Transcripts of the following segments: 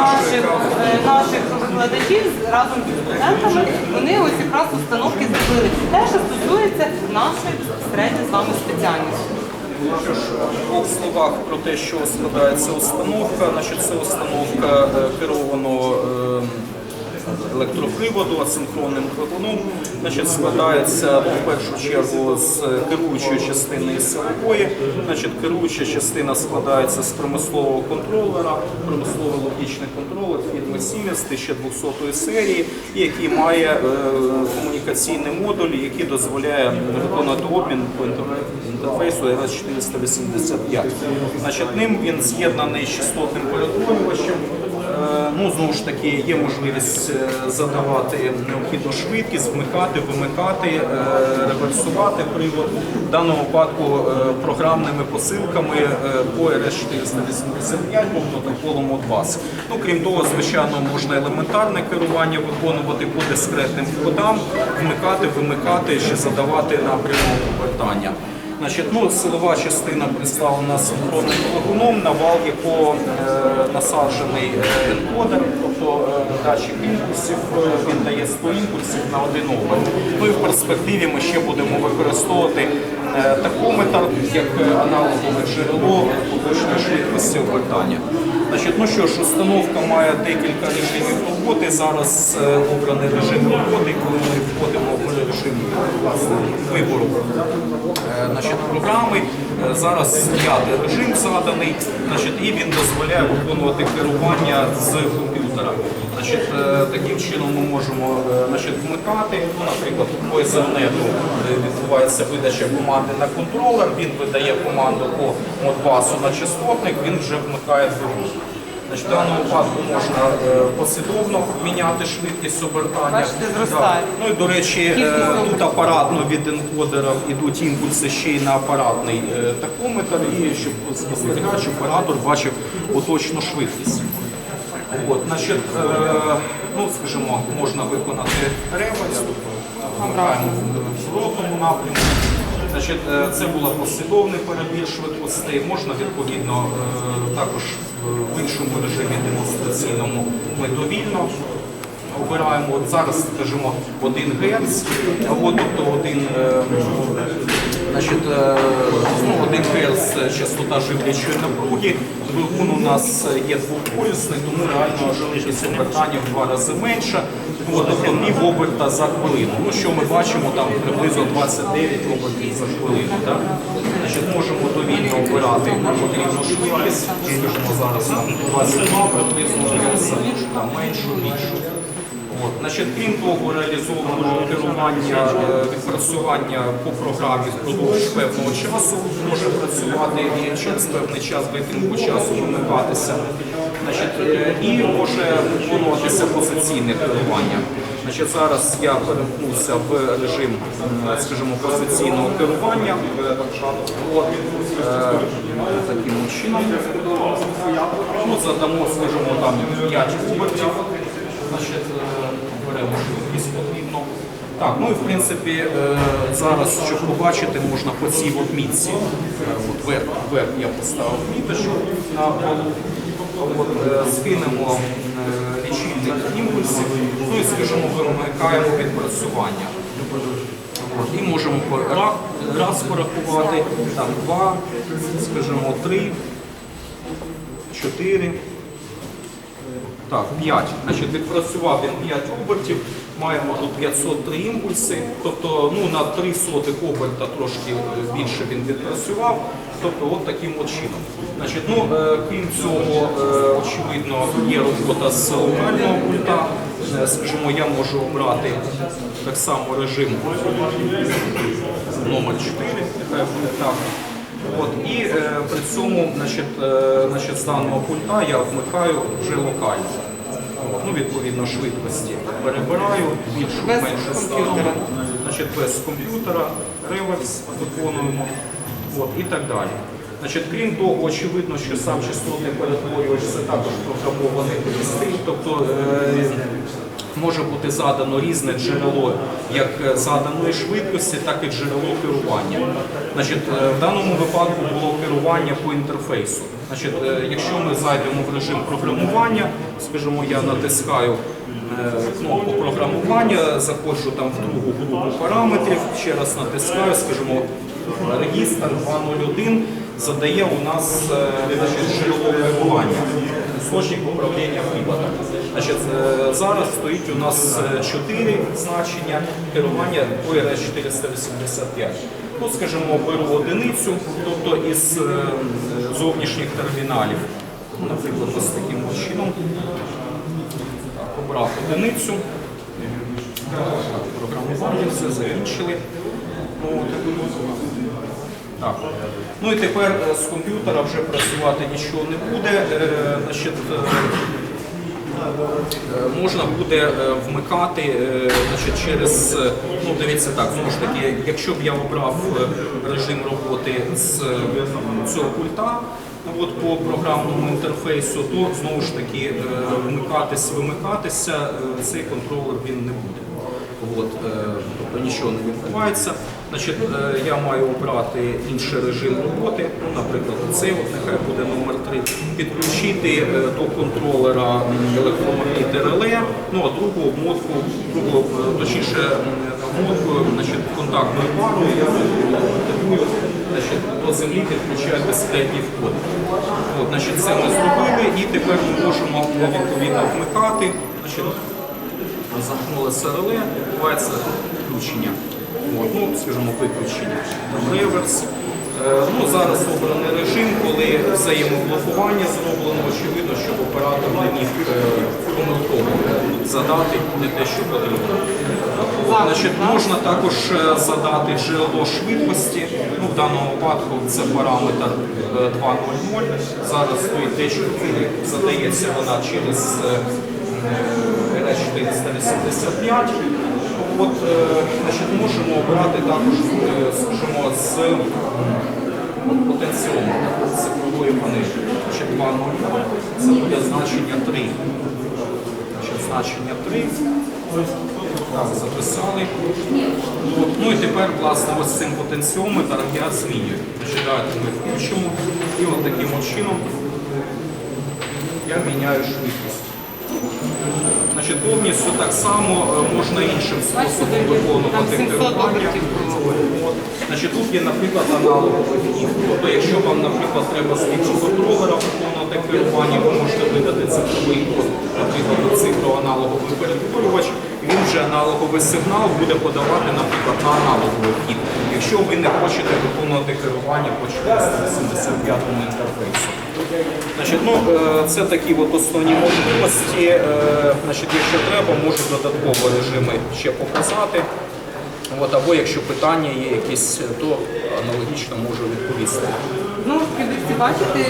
наших, е, наших викладачів разом зі студентами. Вони ось якраз установки зробили. Те, що стосується нашої безпосередньо з вами спеціальності. Що ж, в двох словах про те, що складається установка. Значить, це установка е, керованого е, електроприводу, асинхронним двигуном. Значить, складається в першу чергу з керуючої частини силової. Значить, керуюча частина складається з промислового контролера, промисловий логічний контролер фірми Siemens 1200 серії, який має е, комунікаційний модуль, який дозволяє виконувати обмін по інтерфейсу RS485. Значить, ним він з'єднаний з частотним перетворювачем. Е, Ну, знову ж таки, є можливість е, задавати необхідну швидкість, вмикати, вимикати, е, реверсувати привод. В даному випадку програмними посилками по RS485 по протоколу Modbus. Ну, крім того, звичайно, можна елементарне керування виконувати по дискретним входам, вмикати, вимикати, ще задавати напрямок повертання. Значить, ну, силова частина представлена синхронним двигуном, на вал якого е, насаджений е, енкодер, тобто е, датчик імпульсів, е, він дає 100 імпульсів на один оберт. Ну і в перспективі ми ще будемо використовувати е, такометр як е, аналогове джерело поточної швидкості обертання. Значить, ну що ж, установка має декілька режимів роботи. Зараз е, обраний режим роботи, коли ми входимо в режим власне, вибору е, значить, програми. Е, Зараз п'ятий режим заданий, значить, і він дозволяє виконувати керування з комп'ютера. Значить, е, таким чином ми можемо е, значить, вмикати. Ну, наприклад, по Ethernet відбувається видача команди на контролер, він видає команду по модбасу на частотник, він вже вмикає двигун. Значить, в даному випадку можна е, послідовно міняти швидкість обертання. Бачите, зростає. Да. Ну і до речі, е, тут апаратно від енкодера йдуть імпульси ще й на апаратний е, такометр, і щоб спостерігач, оператор бачив поточну швидкість. От, значить, е, ну, скажімо, можна виконати реверс, вмикаємо в зворотному напрямку. Значить, е, це була послідовний перебір швидкостей. Можна відповідно е, також е, в іншому режимі демонстраційному ми довільно обираємо. От зараз, скажімо, 1 Гц, тобто один, е, значить, ну, 1 Гц частота живлячої напруги. Двигун у нас є двополюсний, тому реально швидкість обертання в два рази менша. Тобто пів оберта за хвилину. Ну, що ми бачимо, там приблизно 29 обертів за хвилину. Так? Значить, можемо довільно обирати потрібну швидкість, скажімо, зараз там 22 приблизно Гц, там меншу, більшу. От, значить, крім того, реалізовано керування е, відпрацювання по програмі впродовж певного часу може працювати і через певний час витримку часу вимикатися. Значить, е, і може виконуватися позиційне керування. Значить, зараз я перемкнувся в режим, скажімо, позиційного керування. Е, таким чином. Ну, задамо, скажімо, там 5 обертів. Значить, е, беремо швидкість потрібно. Так, ну і в принципі зараз, щоб побачити, можна по цій от мітці. Е, От вверх, вверх я поставив міточку на полу. Е, скинемо е, лічильник імпульсів, ну і скажімо, вимикаємо відпрацювання. І можемо раз порахувати, там два, скажімо, три, чотири. Так, 5. Значить, відпрацював він 5 обертів, маємо тут 503 імпульси, тобто ну, на 3 сотих оберта трошки більше він відпрацював. Тобто от таким от чином. Значить, ну, е, крім цього, е, очевидно, є робота з локального пульта. Е, Скажімо, я можу обрати так само режим номер 4, нехай буде так. От, і е, при цьому значить, е, значить, з даного пульта я вмикаю вже локально. От, ну, відповідно, швидкості перебираю, більшу, меншу сторону, значить, без комп'ютера, реверс виконуємо от, і так далі. Значить, крім того, очевидно, що сам частотний перетворювач це також програмований пристрій, тобто е, може бути задано різне джерело як е, заданої швидкості, так і джерело керування. Значить, е, в даному випадку було керування по інтерфейсу. Значить, е, якщо ми зайдемо в режим програмування, скажімо, я натискаю кнопку програмування, заходжу там в другу групу параметрів, ще раз натискаю, скажімо, регістр 201 задає у нас е, джерело керування, істочник управління приводом. Значить, е, зараз стоїть у нас 4 значення керування ОРС 485. Ну, скажімо, беру одиницю, тобто із е, зовнішніх терміналів. Ну, Наприклад, ось таким чином. Обрав одиницю. Програмування, все закінчили. Так. Ну і тепер е, з комп'ютера вже працювати нічого не буде. Е, Значить, е, Можна буде вмикати значить, через, ну дивіться так, знову ж таки, якщо б я обрав режим роботи з цього пульта, ну, от по програмному інтерфейсу, то знову ж таки вмикатись, вимикатися цей контролер він не буде. От, тобто нічого не відбувається. Значить, е, я маю обрати інший режим роботи, ну, наприклад, цей от нехай буде номер 3, підключити е, до контролера м, електромагніти реле, ну а другу обмотку, другу, е, точніше, обмотку, значить, контактною парою я значить, до землі підключаю дискретні входи. От, значить, це ми зробили і тепер ми можемо відповідно вмикати. Значить, замкнулося реле, відбувається включення. От, ну, скажімо, виключення. Там реверс. Е, Ну, зараз обраний режим, коли взаємоблокування зроблено, очевидно, щоб оператор не міг е, помилково задати не те, що потрібно. Значить, можна також е, задати джерело швидкості. Ну, в даному випадку це параметр е, 2.0.0. Зараз стоїть D4, задається вона через е, РС 485. От, е, значить, можемо обрати також, е, скажімо, з м, потенціометра цифрової панелі. Значить, 2.0, це буде значення 3. Значить, значення 3. Так, записали. От, ну і тепер, власне, ось цим потенціометром я змінюю. Значить, давайте ми включимо. І от таким от чином я міняю швидкість. Значить, повністю так само е, можна іншим способом виконувати Там 700 керування. Значить, тут є, наприклад, аналоговий вхід. Тобто, якщо вам, наприклад, треба з контролера виконувати керування, ви можете видати цифровий код, наприклад, на цифроаналоговий перетворювач, вже аналоговий сигнал буде подавати, наприклад, на аналоговий вхід, якщо ви не хочете виконувати керування по 485 інтерфейсу. Значить, ну, е, це такі от основні можливості. Е, Значить, якщо треба, можу додатково режими ще показати. От, або якщо питання є якісь, то аналогічно можу відповісти. Ну, ви бачите,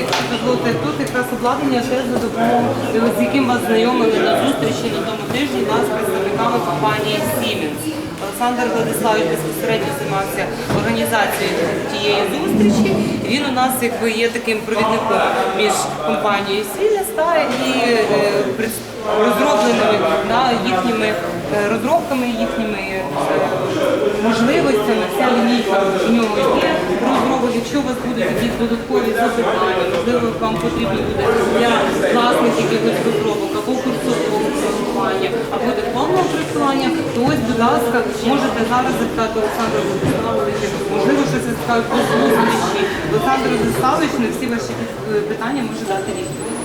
тут якраз обладнання теж за допомогою, з яким вас знайомили на зустрічі на тому тижні нас представниками компанії Siemens. Олександр Владиславович безпосередньо займався організацією тієї зустрічі. Він у нас якби є таким провідником між компанією Siemens та і е, розробленими да, їхніми е, розробками, їхніми е, можливостями. Вся лінійка у нього є розробок. Якщо у вас будуть якісь додаткові запитання, можливо, вам потрібно буде для власних якихось розробок або курсового працювання, або дипломного працювання, то ось, будь ласка, можете зараз запитати Олександра Владиславовича, можливо, щось скажуть по зустрічі. Олександр Владиславович на всі ваші е, питання може дати відповідь.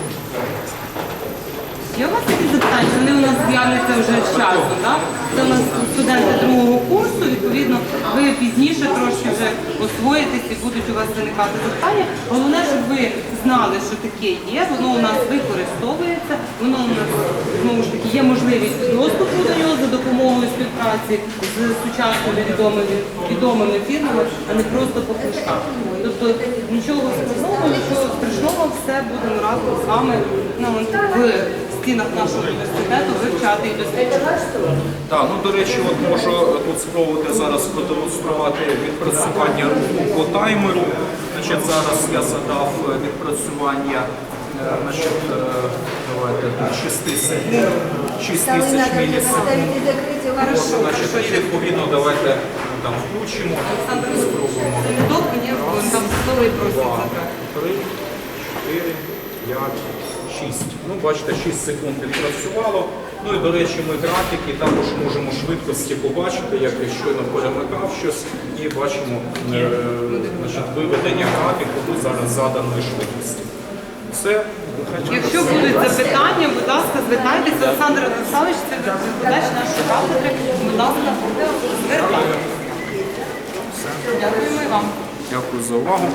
Є у вас якісь запитання? Вони у нас з'являться вже з часом, так? Це у нас студенти другого курсу, відповідно, ви пізніше трошки вже освоїтесь і будуть у вас виникати запитання. Головне, щоб ви знали, що таке є, воно у нас використовується, воно у нас знову ж таки є можливість доступу до нього за допомогою співпраці з сучасними відомими, відомими фірмами, а не просто по книжках. Тобто нічого складного, нічого страшного, все будемо разом з вами ну, в стінах нашого університету вивчати і досліджувати. Так, ну до речі, от можу тут спробувати зараз продемонструвати відпрацювання руху по таймеру. Значить, зараз я задав відпрацювання е, значить, е, давайте, тут 6 секунд, 6 тисяч мілісекунд. Значить, і відповідно давайте ну, там включимо, спробуємо. Недовго ні, там столи просять Два, три, 4, 5, 6. Ну, бачите, 6 секунд відпрацювало. Ну і до речі, ми графіки також можемо швидкості побачити, як я щойно перемикав щось, і бачимо е, значить, виведення графіку до зараз заданої швидкості. Все. Якщо будуть запитання, будь ласка, звертайтеся. Олександр Олександрович, це викладач нашої кафедри. Будь ласка, звертайтеся. Дякуємо і вам. Дякую за увагу.